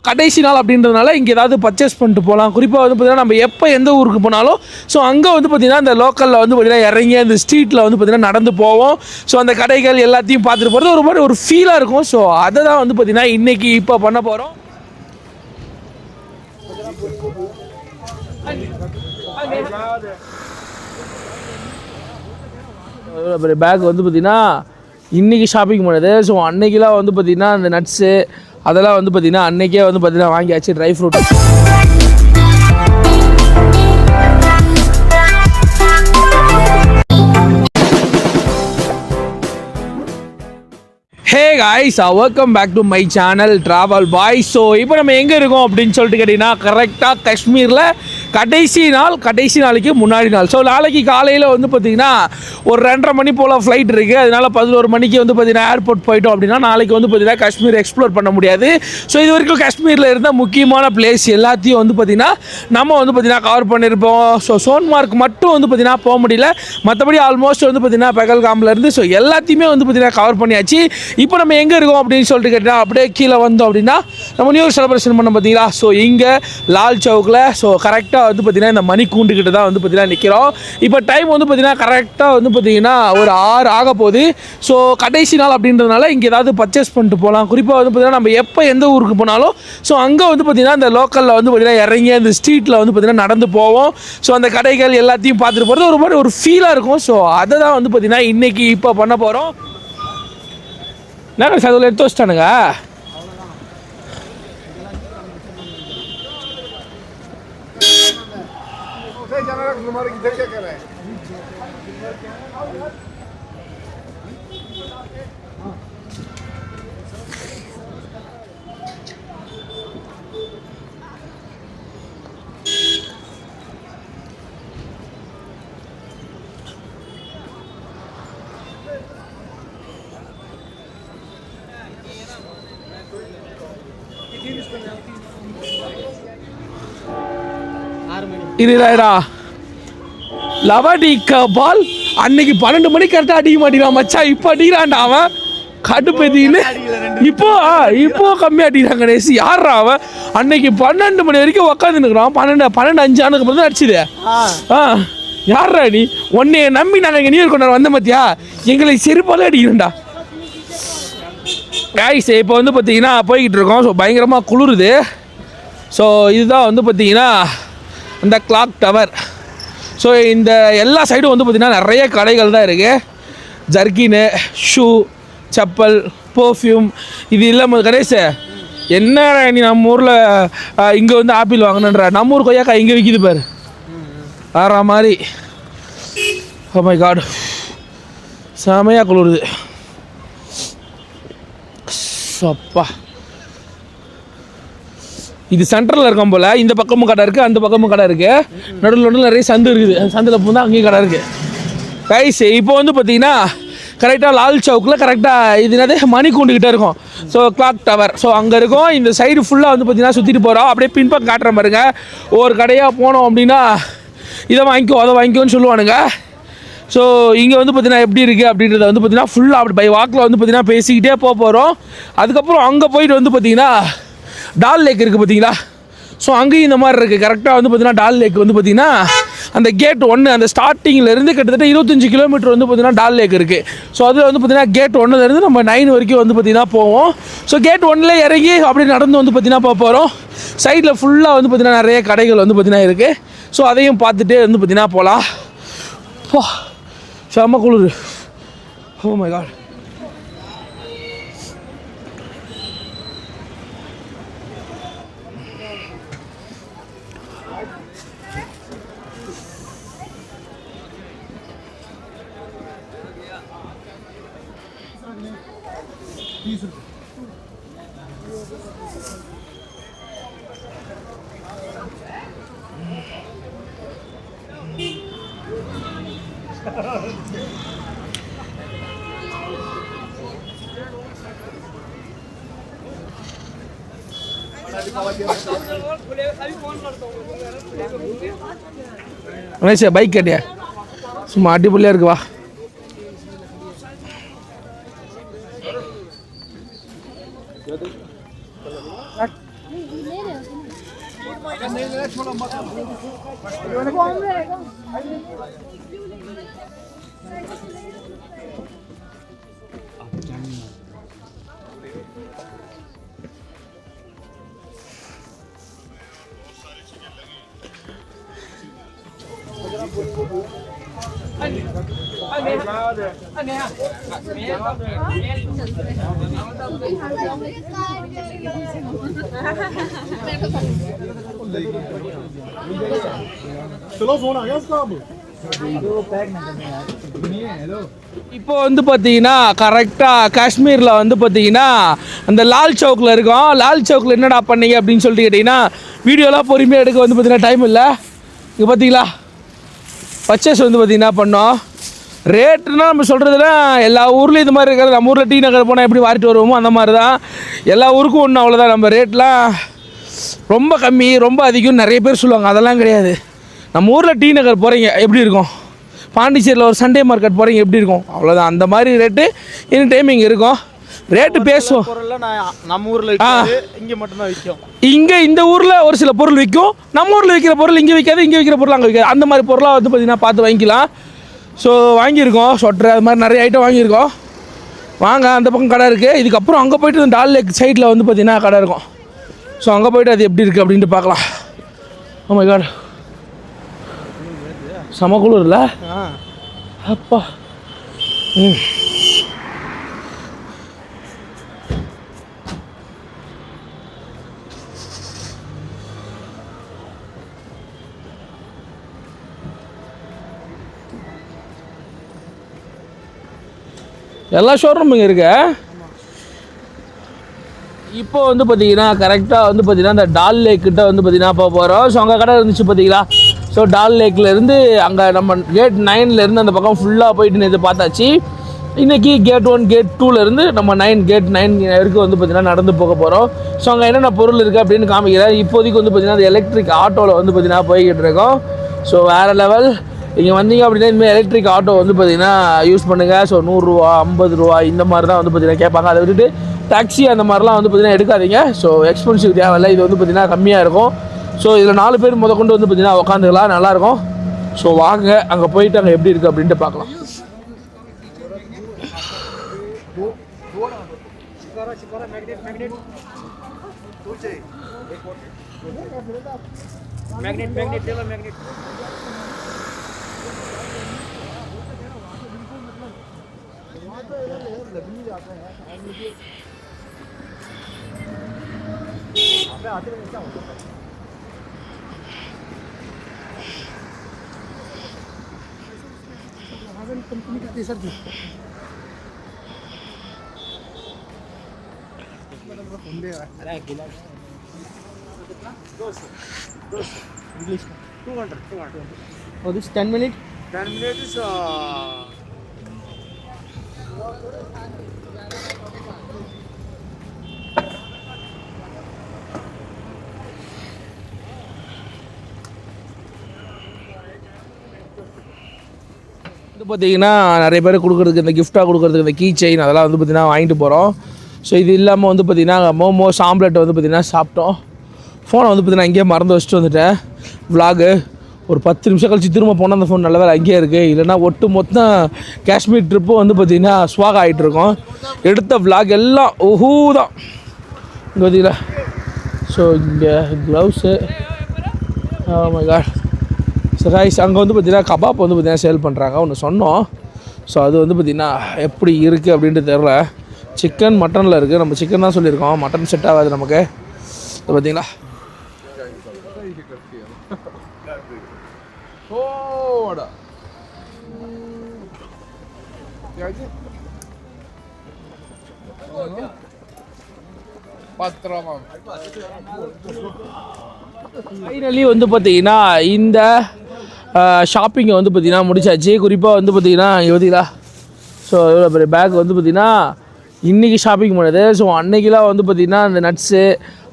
கடைசி நாள் அப்படின்றதுனால இங்கே ஏதாவது பர்ச்சேஸ் பண்ணிட்டு போகலாம் குறிப்பாக வந்து பார்த்தீங்கன்னா நம்ம எப்போ எந்த ஊருக்கு போனாலும் ஸோ அங்கே வந்து பார்த்தீங்கன்னா இந்த லோக்கலில் வந்து பார்த்திங்கன்னா இறங்கி அந்த ஸ்ட்ரீட்டில் வந்து பார்த்திங்கன்னா நடந்து போவோம். ஸோ அந்த கடைகள் எல்லாத்தையும் பார்த்துட்டு போகிறது ஒரு மாதிரி ஒரு ஃபீலாக இருக்கும். ஸோ அதை தான் வந்து பார்த்திங்கன்னா இன்றைக்கி இப்போ பண்ண போகிறோம் பேக் வந்து பார்த்திங்கன்னா இன்றைக்கி ஷாப்பிங் பண்ணுது. ஸோ அன்னைக்கெலாம் வந்து பார்த்திங்கன்னா அந்த நட்ஸு அதெல்லாம் வந்து பார்த்தீங்கன்னா அன்னைக்கே வந்து பார்த்தீங்கன்னா வாங்கியாச்சு dry fruit hey guys welcome back to my channel travel boy so இப்போ நம்ம எங்கே இருக்கோம் அப்படின்னு சொல்லிட்டு கேட்டிங்கன்னா கரெக்டாக காஷ்மீரில் கடைசி நாள் கடைசி நாளைக்கு முன்னாடி நாள். ஸோ நாளைக்கு காலையில் வந்து பார்த்திங்கன்னா ஒரு ரெண்டரை மணி போல் ஃப்ளைட் இருக்குது அதனால் பதினோரு மணிக்கு வந்து பார்த்திங்கன்னா ஏர்போர்ட் போயிட்டோம் அப்படின்னா நாளைக்கு வந்து பார்த்திங்கன்னா காஷ்மீர் எக்ஸ்ப்ளோர் பண்ண முடியாது. ஸோ இது வரைக்கும் காஷ்மீரில் இருந்த முக்கியமான பிளேஸ் எல்லாத்தையும் வந்து பார்த்திங்கன்னா நம்ம வந்து பார்த்திங்கன்னா கவர் பண்ணியிருப்போம் ஸோ சோன்மார்க் மட்டும் வந்து பார்த்திங்கன்னா போக முடியல. மற்றபடி ஆல்மோஸ்ட் வந்து பார்த்திங்கன்னா பெகல்காம்லேருந்து ஸோ எல்லாத்தையுமே வந்து பார்த்திங்கன்னா கவர் பண்ணியாச்சு. இப்போ நம்ம எங்கே இருக்கோம் அப்படின்னு சொல்லிட்டு கேட்டால் அப்படியே கீழே வந்தோம் அப்படின்னா நம்ம நியூ இயர் செலிப்ரேஷன் பண்ண பார்த்தீங்களா ஸோ இங்கே லால் சவுக்கில் ஸோ கரெக்டாக வந்து பார்த்திங்கன்னா இந்த மணி கூண்டுக்கிட்ட தான் வந்து பார்த்திங்கன்னா நிற்கிறோம் இப்போ டைம் வந்து பார்த்திங்கன்னா கரெக்டாக வந்து பார்த்திங்கன்னா ஒரு ஆறு ஆக போகுது. ஸோ கடைசி நாள் அப்படின்றதுனால இங்கே ஏதாவது பர்ச்சேஸ் பண்ணிட்டு போகலாம் குறிப்பாக வந்து பார்த்திங்கன்னா நம்ம எப்போ எந்த ஊருக்கு போனாலும் ஸோ அங்கே வந்து பார்த்திங்கன்னா இந்த லோக்கலில் வந்து பார்த்திங்கன்னா இறங்கி அந்த ஸ்ட்ரீட்டில் வந்து பார்த்திங்கன்னா நடந்து போவோம். ஸோ அந்த கடைகள் எல்லாத்தையும் பார்த்துட்டு போகிறது ஒரு மாதிரி ஒரு ஃபீலாக இருக்கும். ஸோ அதை தான் வந்து பார்த்திங்கன்னா இன்றைக்கி இப்போ பண்ண போகிறோம் என்ன அதில் எடுத்து வச்சிட்டானுங்க? नहीं जाना रख तुम्हारे इधर क्या कर रहे हैं? இருடா லவடி பால் அன்னைக்கு பன்னெண்டு மணிக்கு கரெக்டாக அடிக்க மாட்டேங்கிறான் மச்சான் இப்போ அடிக்கிறான்டா அவன். கடுப்பதின்னு இப்போ இப்போ கம்மியாக அடிக்கிறான் கணேஷ். யார்ரா அவன்? அன்னைக்கு பன்னெண்டு மணி வரைக்கும் உட்காந்துருக்குறான் பன்னெண்டு பன்னெண்டு அஞ்சு ஆனுக்கு அப்புறம் தான் அடிச்சுது. ஆ. யார்ரா நீ? உன்னைய நம்பி நாங்கள் இங்கே நியூர் கொண்டாட வந்த மத்தியா எங்களை செருப்பாலே அடிக்கிறோம்டா காய்ஸ் இப்போ வந்து பார்த்தீங்கன்னா போய்கிட்டு இருக்கோம். ஸோ பயங்கரமாக குளிருது. ஸோ இதுதான் வந்து பார்த்தீங்கன்னா இந்த கிளாக் டவர் ஸோ இந்த எல்லா சைடும் வந்து பார்த்திங்கன்னா நிறைய கடைகள் தான் இருக்குது ஜர்கினு ஷூ செப்பல் பர்ஃப்யூம் இது இல்லாமல் கணேஷ் என்ன நீ நம்ம ஊரில் இங்கே வந்து ஆப்பிள் வாங்கணுன்ற நம்ம ஊர் கொய்யாக்கா இங்கே விற்கிது பாரு. வேற மாதிரி ஓ oh மை காட் செமையாக குளிருது. சப்பா. இது சென்டரில் இருக்கும் போல். இந்த பக்கமும் கடை இருக்குது அந்த பக்கமும் கடை இருக்குது நடுவில் நடுவில் நிறைய சந்து இருக்குது. அந்த சந்தில் போனால் அங்கேயும் கடை இருக்குது கைஸ் இப்போ வந்து பார்த்தீங்கன்னா கரெக்டாக லால் சவுக்கில் கரெக்டாக இது என்னது? மணி கூண்டுக்கிட்டே இருக்கும். ஸோ கிளாக் டவர் ஸோ அங்கே இருக்கும். இந்த சைடு ஃபுல்லாக வந்து பார்த்தீங்கன்னா சுற்றிட்டு போகிறோம் அப்படியே பின்பக்கம் காட்டுற பாருங்க. ஒரு கடையாக போனோம் அப்படின்னா இதை வாங்கிக்கோ அதை வாங்கிக்கோன்னு சொல்லுவானுங்க. ஸோ இங்கே வந்து பார்த்தீங்கன்னா எப்படி இருக்குது அப்படின்றத வந்து பார்த்தீங்கன்னா ஃபுல்லாக அப்படி பை வாக்கில் வந்து பார்த்தீங்கன்னா பேசிக்கிட்டே போக போகிறோம் அதுக்கப்புறம் அங்கே போயிட்டு வந்து பார்த்தீங்கன்னா டால் லேக் இருக்குது பார்த்தீங்களா? ஸோ அங்கேயும் இந்த மாதிரி இருக்குது கரெக்டாக வந்து பார்த்தீங்கன்னா டால் லேக் வந்து பார்த்தீங்கன்னா அந்த கேட் ஒன்று அந்த ஸ்டார்டிங்கிலேருந்து கிட்டத்தட்ட இருபத்தஞ்சி கிலோமீட்டர் வந்து பார்த்தீங்கன்னா டால் லேக் இருக்குது ஸோ அதில் வந்து பார்த்தீங்கன்னா கேட் ஒன்றுலேருந்து நம்ம நைன் வரைக்கும் வந்து பார்த்தீங்கன்னா போவோம். ஸோ கேட் ஒன்றில் இறங்கி அப்படி நடந்து வந்து பார்த்தீங்கன்னா போக போகிறோம் சைடில் ஃபுல்லாக வந்து பார்த்தீங்கன்னா நிறைய கடைகள் வந்து பார்த்தீங்கன்னா இருக்குது ஸோ அதையும் பார்த்துட்டே வந்து பார்த்தீங்கன்னா போகலாம் செம்ம குளிர். Oh my god Ramesh bike கேட்டியா? சும்மா அடிப்பொலியாக இருக்கு வா இப்போ வந்து பார்த்தீங்கன்னா கரெக்டாக காஷ்மீரில் வந்து பார்த்தீங்கன்னா அந்த லால் சவுக்கில் இருக்கோம். லால் சவுக்கில் என்னடா பண்ணீங்க அப்படின்னு சொல்லிட்டு கேட்டிங்கன்னா வீடியோலாம் பொறுமையாக எடுக்க வந்து பார்த்தீங்கன்னா டைம் இல்லை. இங்கே பார்த்தீங்களா? பர்ச்சேஸ் வந்து பார்த்தீங்கன்னா பண்ணோம். ரேட்டுனா நம்ம சொல்கிறதுல எல்லா ஊர்லேயும் இது மாதிரி இருக்கிறது. நம்ம ஊரில் டி நகர் போனால் எப்படி வாரிட்டு வருவோமோ அந்த மாதிரி தான் எல்லா ஊருக்கும் ஒன்று அவ்வளோதான் நம்ம ரேட்லாம் ரொம்ப கம்மி ரொம்ப அதிகம் நிறைய பேர் சொல்லுவாங்க. அதெல்லாம் கிடையாது. நம்ம ஊரில் டி நகர் போகிறீங்க எப்படி இருக்கும்? பாண்டிச்சேரியில் ஒரு சண்டே மார்க்கெட் போகிறீங்க எப்படி இருக்கும்? அவ்வளோதான் அந்த மாதிரி ரேட்டு எனி டைம் இங்கே இருக்கும். ரேட்டு பேசுவோம். நம்ம ஊர்ல இங்க மட்டும் தான் விற்கும். இங்கே இந்த ஊரில் ஒரு சில பொருள் விற்கும். நம்ம ஊரில் விற்கிற பொருள் இங்கே விற்காது இங்கே விற்கிற பொருள் அங்கே விற்காது. அந்த மாதிரி பொருளாக வந்து பார்த்திங்கன்னா பார்த்து வாங்கிக்கலாம். ஸோ வாங்கியிருக்கோம் சொட்டர் அது மாதிரி நிறைய ஐட்டம் வாங்கியிருக்கோம். வாங்க அந்த பக்கம் கடை இருக்குது இதுக்கப்புறம் அங்கே போயிட்டு டால் லேக் சைடில் வந்து பார்த்திங்கன்னா கடை இருக்கும். ஸோ அங்கே போயிட்டு அது எப்படி இருக்குது அப்படின்ட்டு பார்க்கலாம். ஆமாம் காட் செம குளிர்ல அப்பா. ம். எல்லா ஷோரூம் இங்கே இருக்கு. இப்போ வந்து பார்த்தீங்கன்னா கரெக்டாக வந்து பார்த்தீங்கன்னா இந்த டால் லேக் கிட்ட வந்து பார்த்தீங்கன்னா போக போகிறோம் ஸோ அங்கே கடை இருந்துச்சு பார்த்தீங்களா ஸோ டால் லேக்லேருந்து அங்கே நம்ம கேட் நைன்லேருந்து அந்த பக்கம் ஃபுல்லாக போயிட்டு நேற்று பார்த்தாச்சு. இன்றைக்கி கேட் ஒன் கேட் டூலேருந்து நம்ம நைன் கேட் நைன் வரைக்கும் வந்து பார்த்தீங்கன்னா நடந்து போக போகிறோம் ஸோ அங்கே என்னென்ன பொருள் இருக்குது அப்படின்னு காமிக்கிறேன். இப்போதைக்கு வந்து பார்த்தீங்கன்னா அந்த எலக்ட்ரிக் ஆட்டோவில் வந்து பார்த்தீங்கன்னா போய்கிட்டு இருக்கோம். ஸோ வேறு லெவல் இங்கே வந்தீங்க அப்படின்னா இனிமேல் எலக்ட்ரிக் ஆட்டோ வந்து பார்த்தீங்கன்னா யூஸ் பண்ணுங்கள் ஸோ நூறுரூவா ஐம்பது ரூபா இந்த மாதிரி தான் வந்து பார்த்தீங்கன்னா கேட்பாங்க அதை விட்டுட்டு டாக்ஸி அந்த மாதிரிலாம் வந்து பார்த்தீங்கன்னா எடுக்காதீங்க ஸோ எக்ஸ்பென்சிவ் தேவையில்ல இது வந்து பார்த்தீங்கன்னா கம்மியாக இருக்கும் ஸோ இதில் நாலு பேர் முத கொண்டு வந்து பார்த்தீங்கன்னா உட்காந்துக்கலாம் நல்லாயிருக்கும் ஸோ வாங்க அங்கே போயிட்டு அங்கே எப்படி இருக்குது அப்படின்ட்டு பார்க்கலாம் मैग्नेट मैग्नेट कंपनी का टी शर्ट अरे English two hundred two hundred और this ten minute ten minute is இது பார்த்தீங்கன்னா நிறைய பேர் கொடுக்குறதுக்கு இந்த கிஃப்டாக கொடுக்குறதுக்கு இந்த கீ செயின் அதெல்லாம் வந்து பார்த்தீங்கன்னா வாங்கிட்டு போகிறோம் ஸோ இது இல்லாமல் வந்து பார்த்திங்கன்னா மோமோஸ் ஆம்லெட் வந்து பார்த்திங்கன்னா சாப்பிட்டோம். ஃபோனை வந்து பார்த்தீங்கன்னா இங்கேயே மறந்து வச்சுட்டு வந்துட்டேன். விலாகு ஒரு பத்து நிமிஷம் கழிச்சு திரும்ப போனால் அந்த ஃபோன் நல்ல வேலை அங்கேயே இருக்குது இல்லைன்னா ஒட்டு மொத்தம் காஷ்மீர் ட்ரிப்பும் வந்து பார்த்திங்கன்னா ஸ்வாக ஆகிட்டுருக்கோம் எடுத்த விளாக் எல்லாம் ஓஹூ தான் இங்கே பார்த்தீங்களா ஸோ இங்கே gloves my so oh rice அங்கே வந்து பார்த்தீங்கன்னா கபாப் வந்து பார்த்தீங்கன்னா சேல் பண்ணுறாங்க ஒன்று சொன்னோம். ஸோ அது வந்து பார்த்திங்கன்னா எப்படி இருக்குது அப்படின்ட்டு தெரில சிக்கன் மட்டனில் இருக்குது நம்ம சிக்கன் தான் சொல்லியிருக்கோம். மட்டன் செட் ஆகாது நமக்கு. பார்த்திங்களா பார்த்தீங்களா ஃபைனலி வந்து பார்த்தீங்கன்னா இந்த ஷாப்பிங்கை வந்து பார்த்தீங்கன்னா முடிச்சாச்சு. குறிப்பாக வந்து பார்த்தீங்கன்னா யோதிலா ஸோ இவ்வளோ பெரிய பேக் வந்து பார்த்தீங்கன்னா இன்றைக்கி ஷாப்பிங் பண்ணுது. ஸோ அன்னைக்கெலாம் வந்து பார்த்தீங்கன்னா அந்த நட்ஸு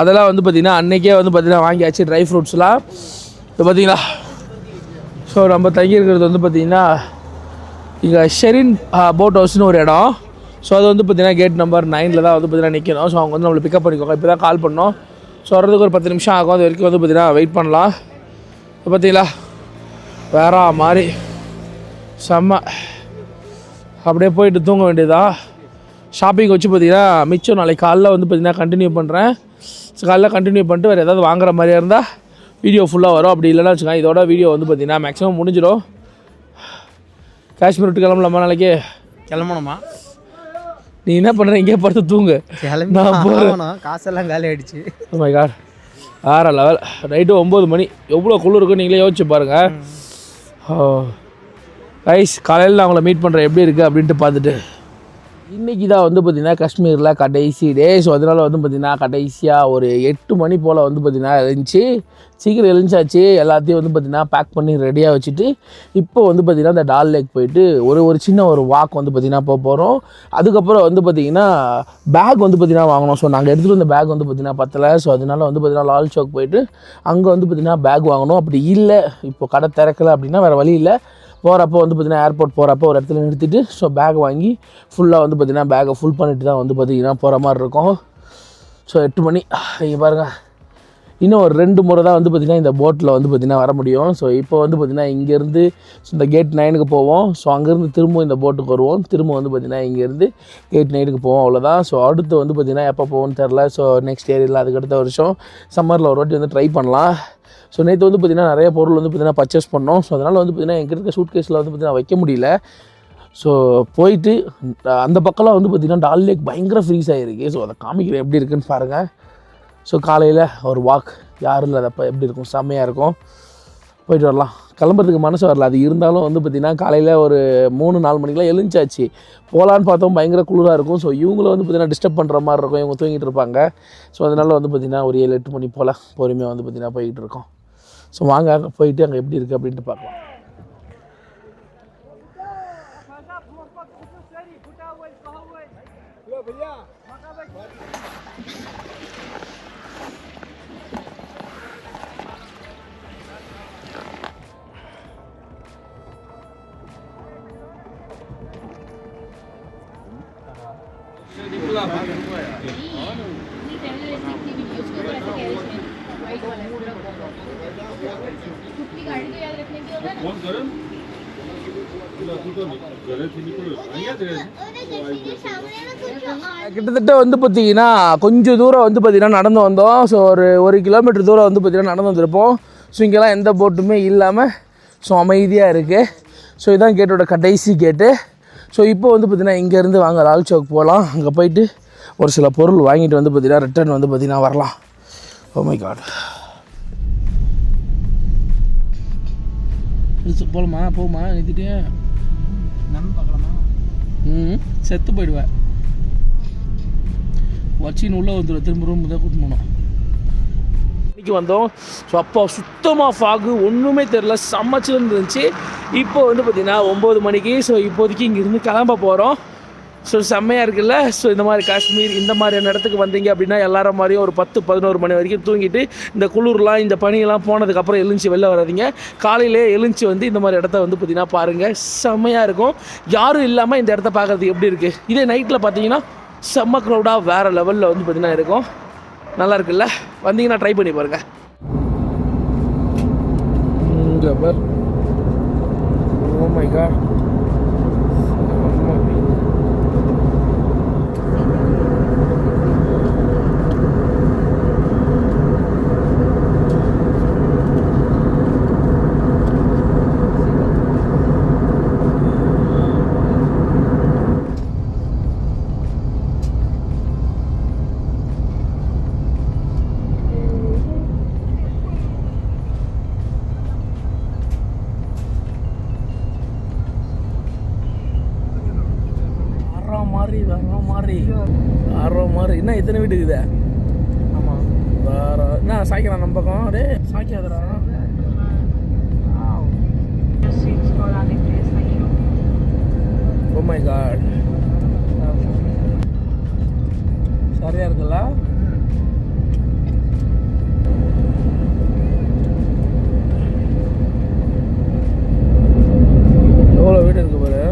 அதெல்லாம் வந்து பார்த்தீங்கன்னா அன்றைக்கே வந்து பார்த்தீங்கன்னா வாங்கியாச்சு ட்ரை ஃப்ரூட்ஸ்லாம் இப்போ பார்த்தீங்களா ஸோ நம்ம தங்கியிருக்கிறது வந்து பார்த்தீங்கன்னா இங்கே ஷெரின் போட் ஹவுஸ்னு ஒரு இடம். ஸோ அது வந்து பார்த்தீங்கன்னா கேட் நம்பர் நைனில் தான் வந்து பார்த்தீங்கன்னா நிற்கணும் ஸோ அவங்க வந்து நம்மளை பிக்கப் பண்ணிக்கோங்க. இப்போ தான் கால் பண்ணோம். ஸோ வர்றதுக்கு ஒரு பத்து நிமிஷம் ஆகும். அது வரைக்கும் வந்து பார்த்திங்கன்னா வெயிட் பண்ணலாம். இப்போ பார்த்தீங்களா? வேற மாதிரி. செம்ம. அப்படியே போயிட்டு தூங்க வேண்டியதா? ஷாப்பிங் வச்சு பார்த்தீங்கன்னா மிச்சம் நாளைக்கு காலைல வந்து பார்த்தீங்கன்னா கண்டினியூ பண்ணுறேன் காலைல கண்டினியூ பண்ணிட்டு வேறு ஏதாவது வாங்குற மாதிரியா இருந்தால் வீடியோ ஃபுல்லாக வரும். அப்படி இல்லைன்னா வச்சுக்கோங்க இதோட வீடியோ வந்து பார்த்தீங்கன்னா மேக்ஸிமம் முடிஞ்சிடும். காஷ்மீர் விட்டு கிளம்பலாமா நாளைக்கு? கிளம்பணுமா? நீ என்ன பண்ணுற இங்கே படுத்து தூங்கு. நான். ஆகணும். காசெல்லாம் காலி ஆயிடுச்சு. மை காட் வேற லெவல் நைட்டு ஒம்பது மணி. எவ்வளோ குளிர் இருக்குன்னு நீங்களே யோசிச்சு பாருங்கள் ரைஸ் காலையில் நான் உங்களை மீட் பண்ணுறேன் எப்படி இருக்குது அப்படின்ட்டு பார்த்துட்டு. இன்றைக்கி தான் வந்து பார்த்திங்கன்னா காஷ்மீரில் கடைசி டே ஸோ அதனால் வந்து பார்த்திங்கன்னா கடைசியாக ஒரு எட்டு மணி போல் வந்து பார்த்திங்கன்னா எழுந்துச்சு சீக்கிரம் எழுந்தாச்சு எல்லாத்தையும் வந்து பார்த்திங்கன்னா பேக் பண்ணி ரெடியாக வச்சுட்டு இப்போ வந்து பார்த்திங்கன்னா இந்த டால் லேக் போயிட்டு ஒரு ஒரு சின்ன ஒரு வாக் வந்து பார்த்திங்கன்னா போக போகிறோம் அதுக்கப்புறம் வந்து பார்த்திங்கன்னா பேக் வந்து பார்த்திங்கன்னா வாங்கணும் ஸோ நாங்கள் எடுத்துகிட்டு வந்த பேக் வந்து பார்த்திங்கன்னா பத்தலை ஸோ அதனால வந்து பார்த்திங்கன்னா லால் சோக் போயிட்டு அங்கே வந்து பார்த்திங்கன்னா பேக் வாங்கணும் அப்படி இல்லை இப்போ கடை திறக்கலை அப்படின்னா வேறு வழி இல்லை போகிறப்போ வந்து பார்த்திங்கன்னா ஏர்போர்ட் போகிறப்போ ஒரு இடத்துல நிறுத்திட்டு ஸோ பேக் வாங்கி ஃபுல்லாக வந்து பார்த்திங்கன்னா பேக்கை ஃபுல் பண்ணிட்டு தான் வந்து பார்த்திங்கன்னா போகிற மாதிரி இருக்கும். ஸோ எட்டு மணி இங்கே பாருங்கள் இன்னும் ஒரு ரெண்டு முறை தான் வந்து பார்த்திங்கன்னா இந்த போட்டில் வந்து பார்த்திங்கன்னா வர முடியும் ஸோ இப்போ வந்து பார்த்திங்கன்னா இங்கேருந்து இந்த கேட் நைனுக்கு போவோம் ஸோ அங்கேருந்து திரும்ப இந்த போட்டுக்கு வருவோம் திரும்ப வந்து பார்த்திங்கன்னா இங்கேருந்து கேட் நைனுக்கு போவோம் அவ்வளோதான் ஸோ அடுத்து வந்து பார்த்திங்கன்னா எப்போ போவோம்னு தெரில ஸோ நெக்ஸ்ட் இயர் இல்லை அதுக்கு அடுத்த வருஷம் சம்மரில் ஒரு வாட்டி வந்து ட்ரை பண்ணலாம் ஸோ நேற்று வந்து பார்த்திங்கன்னா நிறைய பொருள் வந்து பார்த்திங்கன்னா பர்ச்சேஸ் பண்ணோம் ஸோ அதனால் வந்து பார்த்திங்கன்னா எங்கே இருக்க சூட் கேஸில் வந்து பார்த்திங்கன்னா வைக்க முடியல ஸோ போயிட்டு அந்த பக்கம்லாம் வந்து பார்த்திங்கன்னா டால் லேக் பயங்கர ஃப்ரீஸ் ஆகிருக்கு ஸோ அதை காமிக்கிறேன் எப்படி இருக்குன்னு பாருங்கள் ஸோ காலையில் ஒரு வாக் யாரும் இல்லாதப்ப எப்படி இருக்கும்? செம்மையாக இருக்கும். போயிட்டு வரலாம். கிளம்புறதுக்கு மனசு வரல. அது இருந்தாலும் வந்து பார்த்திங்கன்னா காலையில் ஒரு மூணு நாலு மணிக்கெலாம் எழுந்தாச்சு. போகலான்னு பார்த்தோம். பயங்கர குளிராக இருக்கும். ஸோ இவங்களும் வந்து பார்த்திங்கன்னா டிஸ்டர்ப் பண்ணுற மாதிரி இருக்கும். இவங்க தூங்கிட்டு இருப்பாங்க. ஸோ அதனால் வந்து பார்த்திங்கன்னா ஒரு ஏழு எட்டு மணி போல் பொறுமையாக வந்து பார்த்திங்கன்னா போய்கிட்டு இருக்கோம். ஸோ வாங்க அங்கே போயிட்டு அங்கே எப்படி இருக்குது அப்படின்ட்டு பார்க்கலாம். नहीं கிட்டத்தட்ட வந்து பார்த்தீங்கன்னா கொஞ்சம் தூரம் வந்து பார்த்தீங்கன்னா நடந்து வந்தோம். ஸோ ஒரு ஒரு கிலோமீட்டர் தூரம் வந்து பார்த்தீங்கன்னா நடந்து வந்திருப்போம். ஸோ இங்கெல்லாம் எந்த போட்டுமே இல்லாமல் ஸோ அமைதியாக இருக்குது ஸோ இதான் கேட்டோட கடைசி கேட்டு ஸோ இப்போ வந்து பார்த்தீங்கன்னா இங்கேருந்து வாங்க லால் சவுக் போகலாம். அங்கே போயிட்டு ஒரு சில பொருள் வாங்கிட்டு வந்து பார்த்தீங்கன்னா ரிட்டர்ன் வந்து பார்த்தீங்கன்னா வரலாம். ஓ மை காட் போகலாமா? போமா நிறுத்திட்டேன். ம் செத்து போயிடுவேன். வச்சின்னு உள்ளே வந்துடும் திரும்ப ரூம் தான் கூட்டு போனோம் இன்னைக்கு வந்தோம். ஸோ அப்போ சுத்தமாக ஃபாகு ஒன்றுமே தெரில சமைச்சிருந்து இருந்துச்சு. இப்போ வந்து பார்த்திங்கன்னா ஒம்பது மணிக்கு. ஸோ இப்போதைக்கு இங்கேருந்து கிளம்ப போகிறோம் ஸோ செம்மையாக இருக்குல்ல? ஸோ இந்த மாதிரி காஷ்மீர் இந்த மாதிரியான இடத்துக்கு வந்தீங்க அப்படின்னா எல்லாரும் மாதிரியும் ஒரு பத்து பதினோரு மணி வரைக்கும் தூங்கிட்டு இந்த குளிர்லாம் இந்த பனியெல்லாம் போனதுக்கப்புறம் எழுந்துச்சி வெளில வராதீங்க. காலையிலே எழுந்துச்சி வந்து இந்த மாதிரி இடத்த வந்து பார்த்தீங்கன்னா பாருங்கள் செம்மையாக இருக்கும். யாரும் இல்லாமல் இந்த இடத்த பார்க்குறதுக்கு எப்படி இருக்குது இதே நைட்டில் பார்த்தீங்கன்னா செம்ம க்ரௌடாக வேறு லெவலில் வந்து பார்த்தீங்கன்னா இருக்கும். நல்லா இருக்குல்ல? வந்தீங்கன்னா ட்ரை பண்ணி பாருங்கள் இங்க பார். Oh ஓ எத்தனை வீடு இருக்குதா ஆமாம் வேற என்ன சாய்க்கிறான் நம்ம பக்கம்? அடே சாய்க்காதரா ஓ மை காட் சரியா இருக்குல்ல? எவ்வளோ வீடு இருக்கு பாரு?